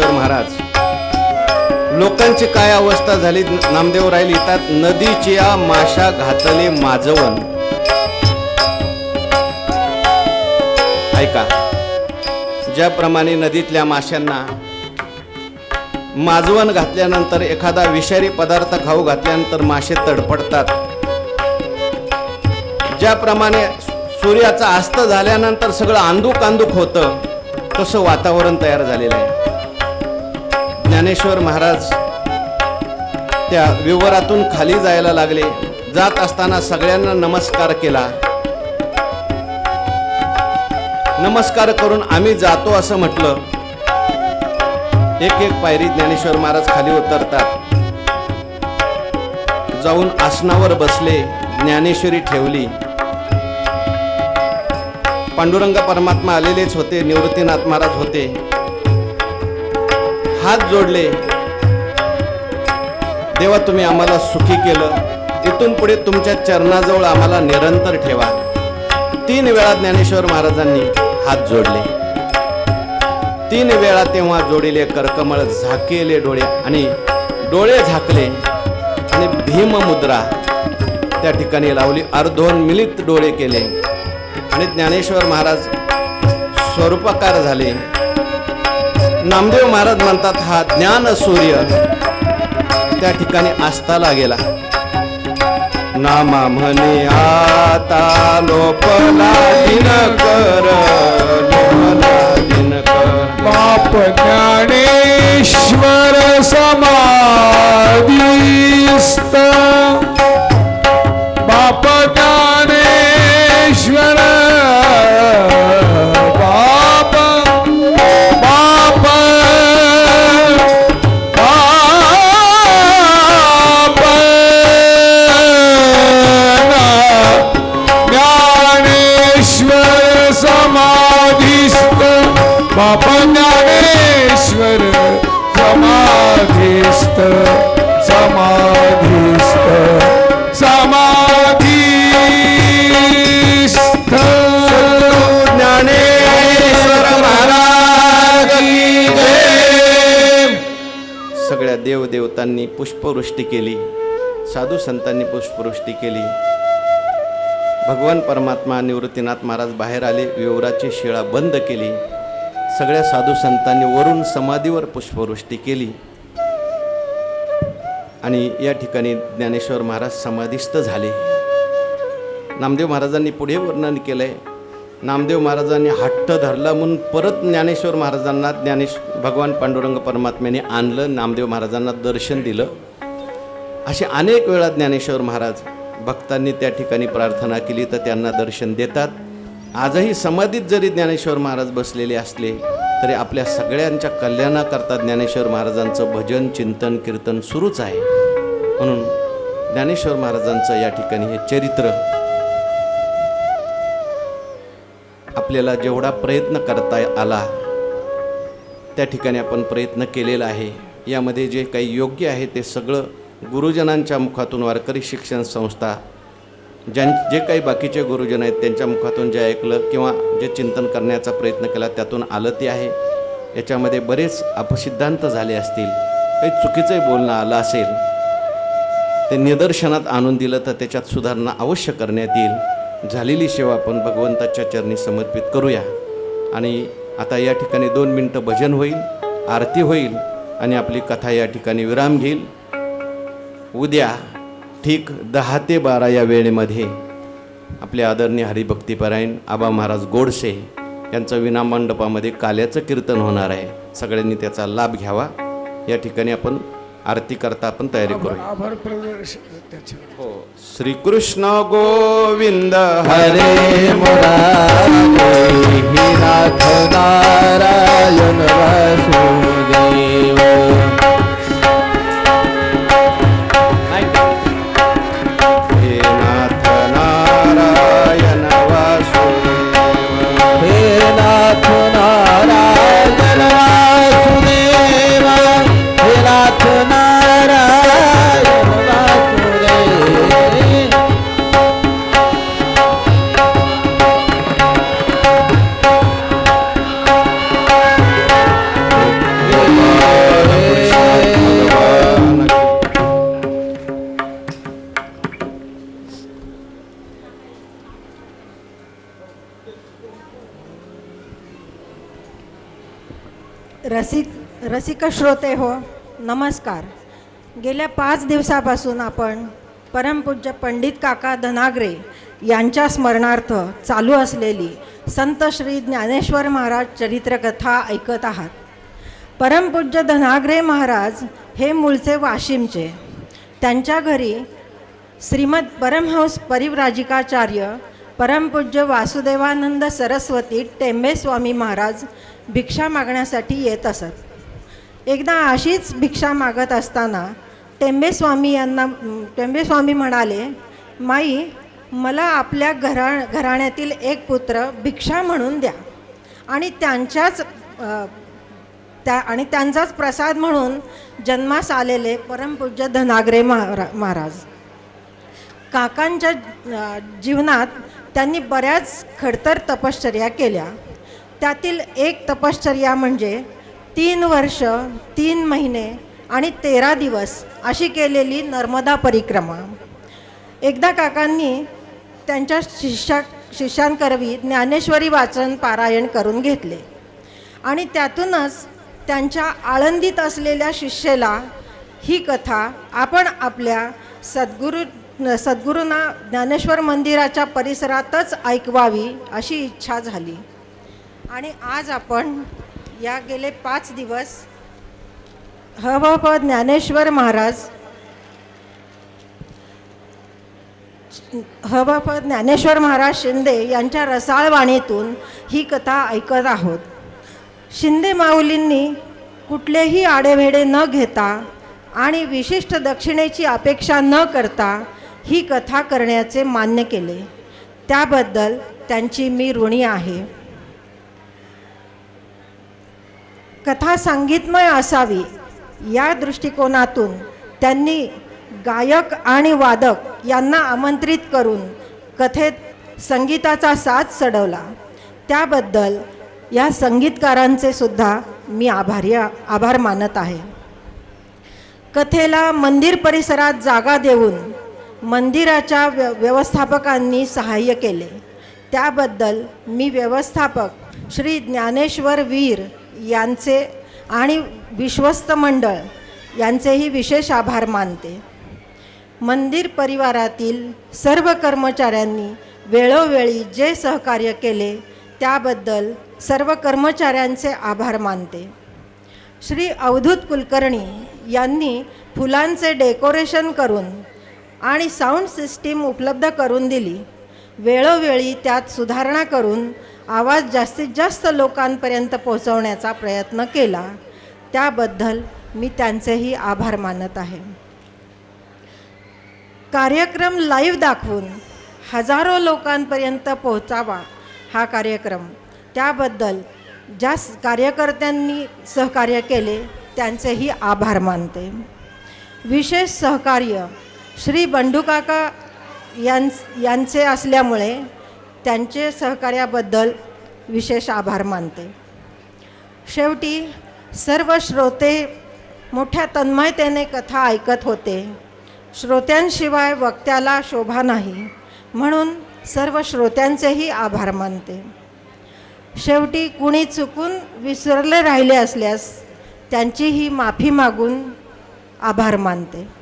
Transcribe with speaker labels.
Speaker 1: महाराज लोकांची काय अवस्था झाली? नामदेव राय लिहितात नदीच्या माशा घातले माजवन. ऐका ज्याप्रमाणे नदीतल्या माशांना माजवण घातल्यानंतर एखादा विषारी पदार्थ खाऊ घातल्यानंतर मासे तडपडतात. ज्याप्रमाणे सूर्याचा अस्त झाल्यानंतर सगळं आंदूक आंदूक होतं तसं वातावरण तयार झालेलं आहे. ज्ञानेश्वर महाराज त्या विवरातून खाली जायला लागले. जात असताना सगळ्यांना नमस्कार केला. नमस्कार करून आम्ही जातो असं म्हटलं. एक एक पायरी ज्ञानेश्वर महाराज खाली उतरतात. जाऊन आसनावर बसले ज्ञानेश्वरी ठेवली. पांडुरंग परमात्मा आलेलेच होते निवृत्तीनाथ महाराज होते. हात जोडले. देवा तुम्ही आम्हाला सुखी केलं. इथून पुढे तुमच्या चरणाजवळ आम्हाला निरंतर ठेवा. तीन वेळा ज्ञानेश्वर महाराजांनी हात जोडले. तीन वेळा तेव्हा जोडिले करकमळ झाकेले डोळे आणि डोळे झाकले आणि भीम मुद्रा त्या ठिकाणी लावली. अर्धोन मिलित डोळे केले. आणि ज्ञानेश्वर महाराज स्वरूपकार झाले. नामदेव महाराज म्हणतात हा ज्ञान सूर्य त्या ठिकाणी आस्ताला गेला. नामा म्हणे आता लोपला दिनकर
Speaker 2: समाधीस्त समाधीस्त समाधीस्त.
Speaker 1: ज्ञानेश्वर महाराज सगळ्या देवदेवतांनी पुष्पवृष्टी केली साधू संतांनी पुष्पवृष्टी केली. भगवान परमात्मा निवृत्तीनाथ महाराज बाहेर आले विवराची शिळा बंद केली. सगळ्या साधू संतांनी वरून समाधीवर पुष्पवृष्टी केली. आणि या ठिकाणी ज्ञानेश्वर महाराज समाधिस्थ झाले. नामदेव महाराजांनी पुढे वर्णन केलं आहे नामदेव महाराजांनी हट्ट धरला म्हणून परत ज्ञानेश्वर महाराजांना ज्ञानेश भगवान पांडुरंग परमात्म्याने आणलं नामदेव महाराजांना दर्शन दिलं. असे अनेक वेळा ज्ञानेश्वर महाराज भक्तांनी त्या ठिकाणी प्रार्थना केली तर त्यांना दर्शन देतात. आजही समाधीत जरी ज्ञानेश्वर महाराज बसलेले असले तरी आपल्या सगळ्यांच्या कल्याणाकरता ज्ञानेश्वर महाराजांचं भजन चिंतन कीर्तन सुरूच आहे. म्हणून ज्ञानेश्वर महाराजांचं या ठिकाणी हे चरित्र आपल्याला जेवढा प्रयत्न करता आला त्या ठिकाणी आपण प्रयत्न केलेला आहे. यामध्ये जे काही योग्य आहे ते सगळं गुरुजनांच्या मुखातून वारकरी शिक्षण संस्था ज्यां जे काही बाकीचे गुरुजन आहेत त्यांच्या मुखातून जे ऐकलं किंवा जे चिंतन करण्याचा प्रयत्न केला त्यातून आलं ते आहे. याच्यामध्ये बरेच अपसिद्धांत झाले असतील. काही चुकीचंही बोलणं आलं असेल. ते निदर्शनात आणून दिलं तर त्याच्यात सुधारणा अवश्य करण्यात येईल. झालेली सेवा आपण भगवंताच्या चरणी समर्पित करूया. आणि आता या ठिकाणी दोन मिनटं भजन होईल आरती होईल आणि आपली कथा या ठिकाणी विराम घेईल. उद्या ठीक दहा ते बारा या वेळेमध्ये आपले आदरणीय हरिभक्तीपरायण आबा महाराज गोडसे यांचं विनामंडपामध्ये काल्याचं कीर्तन होणार आहे. सगळ्यांनी त्याचा लाभ घ्यावा. या ठिकाणी आपण आरती करता आपण तयारी
Speaker 2: त्याच्या
Speaker 1: हो. श्रीकृष्ण गोविंद
Speaker 3: हरे मुरारी नाथ नारायण वासुदेव।
Speaker 4: रसिक रसिक श्रोते हो नमस्कार. गेल्या पाच दिवसापासून आपण परमपूज्य पंडित काका धनागरे यांच्या स्मरणार्थ चालू असलेली संत श्री ज्ञानेश्वर महाराज चरित्रकथा ऐकत आहात. परमपूज्य धनागरे महाराज हे मूळचे वाशिमचे. त्यांच्या घरी श्रीमद परमहंस परिव्राजिकाचार्य परमपूज्य वासुदेवानंद सरस्वती टेंबे स्वामी महाराज भिक्षा मागण्यासाठी येत असत. एकदा अशीच भिक्षा मागत असताना टेंबे स्वामी यांना टेंबे स्वामी म्हणाले माई मला आपल्या घरा घराण्यातील एक पुत्र भिक्षा म्हणून द्या आणि त्यांच्याच त्या आणि त्यांचाच प्रसाद म्हणून जन्मास आलेले परमपूज्य धनागरे महारा महाराज. काकांच्या जीवनात त्यांनी बऱ्याच खडतर तपश्चर्या केल्या. त्यातील एक तपश्चर्या म्हणजे तीन वर्ष तीन महिने आणि तेरा दिवस अशी केलेली नर्मदा परिक्रमा. एकदा काकांनी त्यांच्या शिष्या शिष्यांकरवी ज्ञानेश्वरी वाचन पारायण करून घेतले आणि त्यातूनच त्यांच्या आळंदीत असलेल्या शिष्येला ही कथा आपण आपल्या सद्गुरू सद्गुरूंना ज्ञानेश्वर मंदिराच्या परिसरातच ऐकवावी अशी इच्छा झाली. आणि आज आपण या गेले पाच दिवस हवप ज्ञानेश्वर महाराज हवप ज्ञानेश्वर महाराज शिंदे यांच्या रसाळवाणीतून ही कथा ऐकत आहोत. शिंदे माऊलींनी कुठलेही आडेवेडे न घेता आणि विशिष्ट दक्षिणेची अपेक्षा न करता ही कथा करण्याचे मान्य केले. त्याबद्दल त्यांची मी ऋणी आहे. कथा संगीतमय असावी या दृष्टिकोनातून त्यांनी गायक आणि वादक यांना आमंत्रित करून कथेत संगीताचा साथ चढवला त्याबद्दल या संगीतकारांचे सुद्धा मी आभारी आभार मानत आहे. कथेला मंदिर परिसरात जागा देऊन मंदिराच्या व्य व्यवस्थापकांनी सहाय्य केले. त्याबद्दल मी व्यवस्थापक श्री ज्ञानेश्वर वीर यांचे आणि विश्वस्त मंडळ यांचेही विशेष आभार मानते. मंदिर परिवारातील सर्व कर्मचाऱ्यांनी वेळोवेळी जे सहकार्य केले त्याबद्दल सर्व कर्मचाऱ्यांचे आभार मानते. श्री अवधूत कुलकर्णी यांनी फुलांचे डेकोरेशन करून आणि साऊंड सिस्टीम उपलब्ध करून दिली. वेळोवेळी त्यात सुधारणा करून आवाज जास्तीत जास्त लोकांपर्यंत पोहोचवण्याचा प्रयत्न केला. त्याबद्दल मी त्यांचेही आभार मानत आहे. कार्यक्रम लाईव्ह दाखवून हजारो लोकांपर्यंत पोहोचावा हा कार्यक्रम. त्याबद्दल ज्या कार्यकर्त्यांनी सहकार्य केले त्यांचेही आभार मानते. विशेष सहकार्य श्री बंडूकाका यां यांचे असल्यामुळे त्यांचे सहकार्याबद्दल विशेष आभार मानते. शेवटी सर्व श्रोते मोठ्या तन्मयतेने कथा ऐकत होते. श्रोत्यांशिवाय वक्त्याला शोभा नाही म्हणून सर्व श्रोत्यांचेही आभार मानते. शेवटी कुणी चुकून विसरले राहिले असल्यास त्यांचीही माफी मागून आभार मानते.